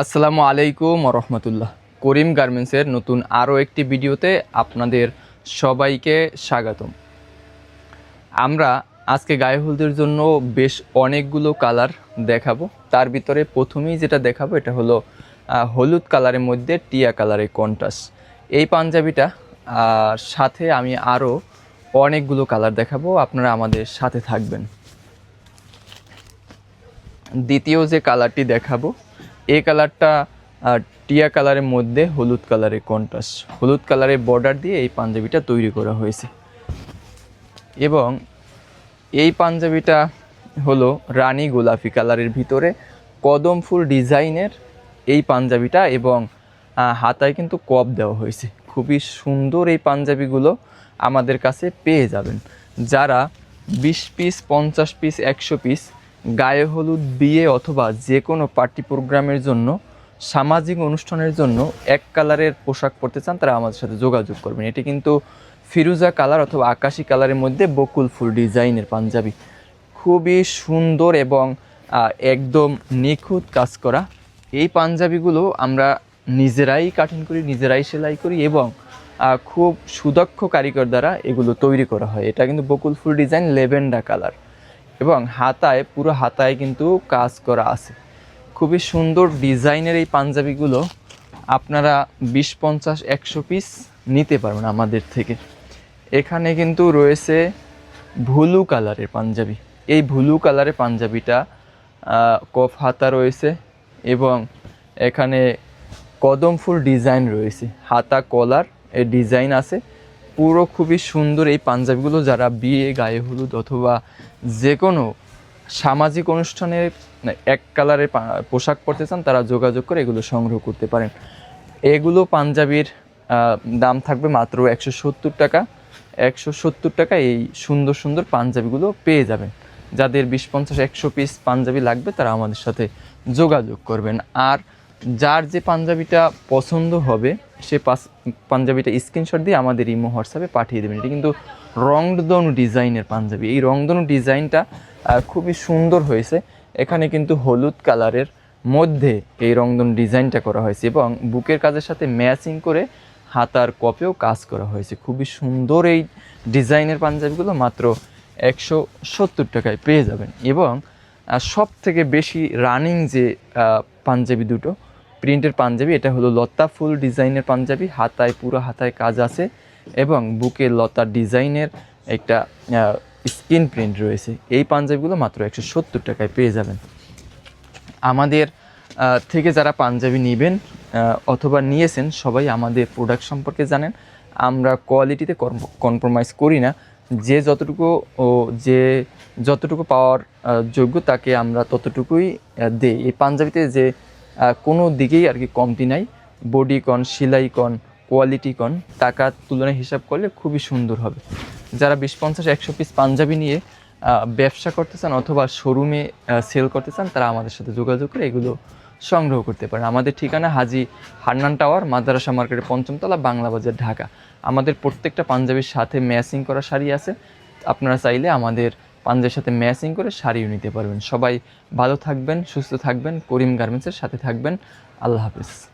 আসসালামু আলাইকুম রহমতুল্লাহ। করিম গার্মেন্টসের নতুন আরও একটি ভিডিওতে আপনাদের সবাইকে স্বাগতম। আমরা আজকে গায়ে হলুদের জন্য বেশ অনেকগুলো কালার দেখাবো। তার ভিতরে প্রথমেই যেটা দেখাবো, এটা হলো হলুদ কালারের মধ্যে টিয়া কালারের কন্টাস এই পাঞ্জাবিটা সাথে আমি আরও অনেকগুলো কালার দেখাবো, আপনারা আমাদের সাথে থাকবেন। দ্বিতীয় যে কালারটি দেখাবো এই কালারটা টিয়া কালারের মধ্যে হলুদ কালারের কন্ট্রাস্ট হলুদ কালারের বর্ডার দিয়ে এই পাঞ্জাবিটা তৈরি করা হয়েছে। এবং এই পাঞ্জাবিটা হলো রানী গোলাপি কালারের ভিতরে কদম ফুল ডিজাইনের এই পাঞ্জাবিটা এবং হাতায় কিন্তু কপ দেওয়া হয়েছে। খুবই সুন্দর এই পাঞ্জাবিগুলো আমাদের কাছে পেয়ে যাবেন। যারা বিশ পিস পঞ্চাশ পিস একশো পিস গায়ে হলুদ, বিয়ে অথবা যে কোনো পার্টি প্রোগ্রামের জন্য, সামাজিক অনুষ্ঠানের জন্য এক কালারের পোশাক পরতে চান, তারা আমাদের সাথে যোগাযোগ করবেন। এটি কিন্তু ফিরুজা কালার অথবা আকাশি কালারের মধ্যে বকুল ফুল ডিজাইনের পাঞ্জাবি। খুবই সুন্দর এবং একদম নিখুঁত কাজ করা। এই পাঞ্জাবিগুলো আমরা নিজেরাই কাটিং করি, নিজেরাই সেলাই করি এবং খুব সুদক্ষ কারিগর দ্বারা এগুলো তৈরি করা হয়। এটা কিন্তু বকুল ফুল ডিজাইন লেভেন্ডা কালার। এবং হাতায়, পুরো হাতায় কিন্তু কাজ করা আছে। খুবই সুন্দর ডিজাইনের এই পাঞ্জাবিগুলো আপনারা বিশ, পঞ্চাশ, একশো পিস নিতে পারবেন আমাদের থেকে। এখানে কিন্তু রয়েছে ভুলু কালারের পাঞ্জাবি। এই ভুলু কালারের পাঞ্জাবিটা কফ হাতা রয়েছে এবং এখানে কদম ফুল ডিজাইন রয়েছে। হাতা, কলার এর ডিজাইন আছে। পুরো খুবই সুন্দর এই পাঞ্জাবিগুলো যারা বিয়ে, গায়ে হলুদ অথবা যে কোনো সামাজিক অনুষ্ঠানে এক কালারের পা- পোশাক পরতে চান, তারা যোগাযোগ করে এগুলো সংগ্রহ করতে পারেন। এগুলো পাঞ্জাবির দাম থাকবে মাত্র একশো সত্তর টাকা। একশো সত্তর টাকা এই সুন্দর সুন্দর পাঞ্জাবিগুলো পেয়ে যাবেন। যাদের বিশ, পঞ্চাশ, একশো পিস পাঞ্জাবি লাগবে, তারা আমাদের সাথে যোগাযোগ করবেন। আর যার যে পাঞ্জাবিটা পছন্দ হবে সে পাস পাঞ্জাবিটা স্ক্রিনশট দিয়ে আমাদের ইমো হোয়াটসঅ্যাপে পাঠিয়ে দেবেন। এটি কিন্তু রংধনু ডিজাইনের পাঞ্জাবি। এই রংধনু ডিজাইনটা খুবই সুন্দর হয়েছে। এখানে কিন্তু হলুদ কালারের মধ্যে এই রংধনু ডিজাইনটা করা হয়েছে এবং বুকের কাজের সাথে ম্যাচিং করে হাতার কপেও কাজ করা হয়েছে। খুবই সুন্দর এই ডিজাইনের পাঞ্জাবিগুলো মাত্র একশো সত্তর টাকায় পেয়ে যাবেন। এবং সব থেকে বেশি রানিং যে পাঞ্জাবি দুটো প্রিন্টের পাঞ্জাবি, এটা হলো লতা ফুল ডিজাইনের পাঞ্জাবি, হাতায় পুরো হাতায় কাজ আছে এবং বুকে লতা ডিজাইনের একটা স্কিন প্রিন্ট রয়েছে। এই পাঞ্জাবিগুলো মাত্র একশো সত্তর টাকায় পেয়ে যাবেন। আমাদের থেকে যারা পাঞ্জাবি নেবেন অথবা নিয়েছেন, সবাই আমাদের প্রোডাক্ট সম্পর্কে জানেন। আমরা কোয়ালিটিতে কম্প্রোমাইজ করি না। যে যতটুকু ও যে যতটুকু পাওয়ার যোগ্য তাকে আমরা ততটুকুই দেই। এই পাঞ্জাবিতে যে কোনো দিকেই আর কি কমতি নাই। বডি কন সেলাই কন কোয়ালিটি কন টাকার তুলনায় হিসাব করলে খুবই সুন্দর হবে। যারা বিশ, পঞ্চাশ, একশো পিস পাঞ্জাবি নিয়ে ব্যবসা করতে চান অথবা শোরুমে সেল করতে চান, তারা আমাদের সাথে যোগাযোগ করে এগুলো সংগ্রহ করতে পারেন। আমাদের ঠিকানা হাজি হান্নান টাওয়ার, মাদ্রাসা মার্কেটের পঞ্চমতলা বাংলা বাজার, ঢাকা। আমাদের প্রত্যেকটা পাঞ্জাবির সাথে ম্যাচিং করা শাড়ি আছে। আপনারা চাইলে আমাদের পাঞ্জাবির সাথে ম্যাচিং করে শাড়িও নিতে পারবেন। সবাই ভালো থাকবেন, সুস্থ থাকবেন, করিম গার্মেন্টসের সাথে থাকবেন। আল্লাহ হাফিজ।